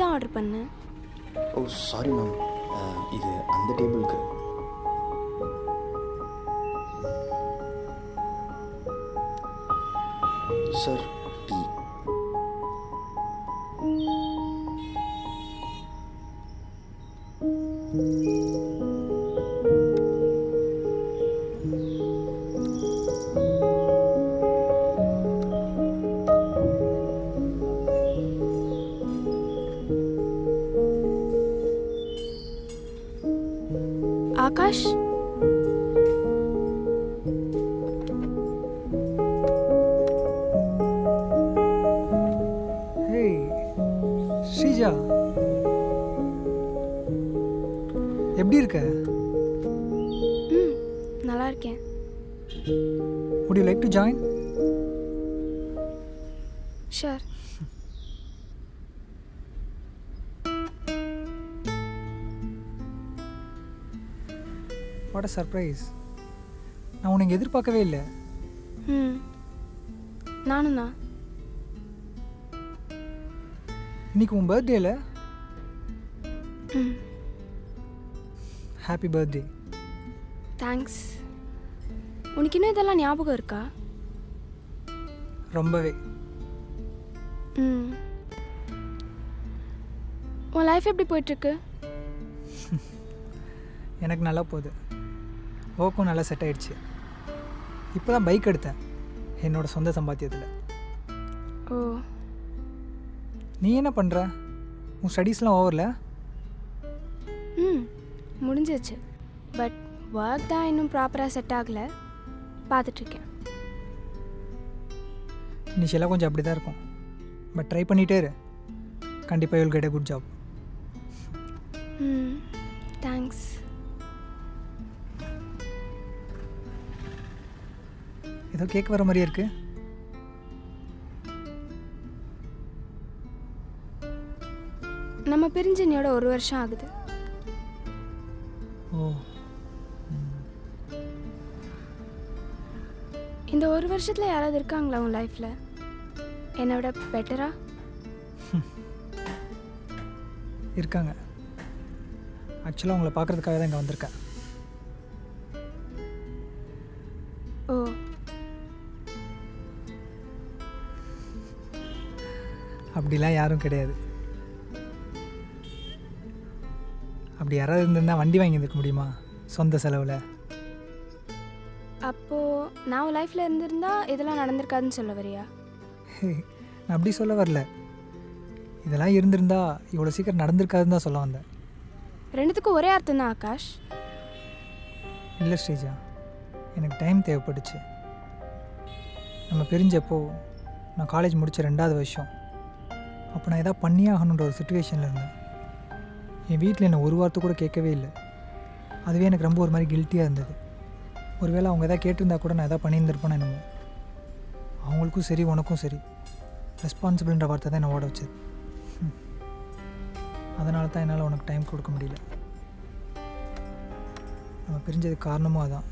Order பண்ணேன் ஓ sorry ma'am இது அந்த டேபிளுக்கு. Sir tea thank you Akash Sreeja எப்படி இருக்க? ம் நல்லா இருக்கேன். Would you like to join sure what a surprise நான் உனக்கு எதிர்பார்க்கவே இல்லை. ம். நானும் தான். இன்னைக்கு உன் பர்த்டேல ஹாப்பி பர்த்டே தேங்க்ஸ் உனக்கு இன்னும் இதெல்லாம் ஞாபகம் இருக்கா? ரொம்பவே. ம். உன் லைஃப் எப்படி போயிட்டுருக்கு எனக்கு நல்லா போகுது. ஓக்கும் நல்லா செட் ஆயிடுச்சு. இப்போ தான் பைக் எடுத்தேன். என்னோட சொந்த சம்பாத்தியத்தில். ஓ. நீ என்ன பண்ணுற உன் ஸ்டடீஸ்லாம் ஓவரில் ம் முடிஞ்சிருச்சு. பட் ஒர்க் தான் இன்னும் ப்ராப்பராக செட் ஆகலை. பார்த்துட்ருக்கேன் இனிஷியலாக கொஞ்சம் அப்படி தான் இருக்கும். பட் ட்ரை பண்ணிகிட்டே இரு. கண்டிப்பாக you'll get a good job ம் தேங்க்ஸ் ஏதோ கேக் வர மாதிரியே இருக்கு. நம்ம பிரிஞ்சு இன்னையோட ஒரு வருஷம் ஆகுது. ஓ. இந்த ஒரு வருஷத்தில் யாராவது இருக்காங்களா உன் லைஃப்பில் என்னை விட பெட்டரா இருக்காங்க. ஆக்சுவலாக உங்களை பார்க்குறதுக்காக தான் இங்கே வந்திருக்கேன். ஓ. அப்படிலாம் யாரும் கிடையாது. அப்படி யாராவது இருந்திருந்தா வண்டி வாங்கி இருந்திருக்க முடியுமா? சொந்த செலவில். அப்போது நான் லைஃப்பில் இருந்திருந்தா இதெல்லாம் நடந்திருக்காதுன்னு சொல்ல வரியா? நான் அப்படி சொல்ல வரல. இதெல்லாம் இருந்திருந்தா இவ்வளோ சீக்கிரம் நடந்திருக்காதுன்னு தான் சொல்ல வந்தேன். ரெண்டுத்துக்கும் ஒரே அர்த்தம் தான் ஆகாஷ். இல்லை ஸ்ரீஜா. எனக்கு டைம் தேவைப்பட்டுச்சு. நம்ம பிரிஞ்சப்போ நான் காலேஜ் முடித்த ரெண்டாவது வருஷம். அப்போ நான் எதாவது பண்ணியே ஆகணுன்ற ஒரு சுச்சுவேஷனில் இருந்தேன். என் வீட்டில் என்னை ஒரு வார்த்தை கூட கேட்கவே இல்லை. அதுவே எனக்கு ரொம்ப ஒரு மாதிரி கில்ட்டியாக இருந்தது. ஒருவேளை அவங்க எதாவது கேட்டிருந்தா கூட நான் எதாவது பண்ணியிருந்திருப்பேன்னு என்னமோ. அவங்களுக்கும் சரி உனக்கும் சரி. ரெஸ்பான்சிபிள்ன்ற வார்த்தை தான் என்னை ஓட வச்சது. அதனால தான் என்னால் உனக்கு டைம் கொடுக்க முடியல. நம்ம பிரிஞ்சதுக்கு காரணமும் அதான்.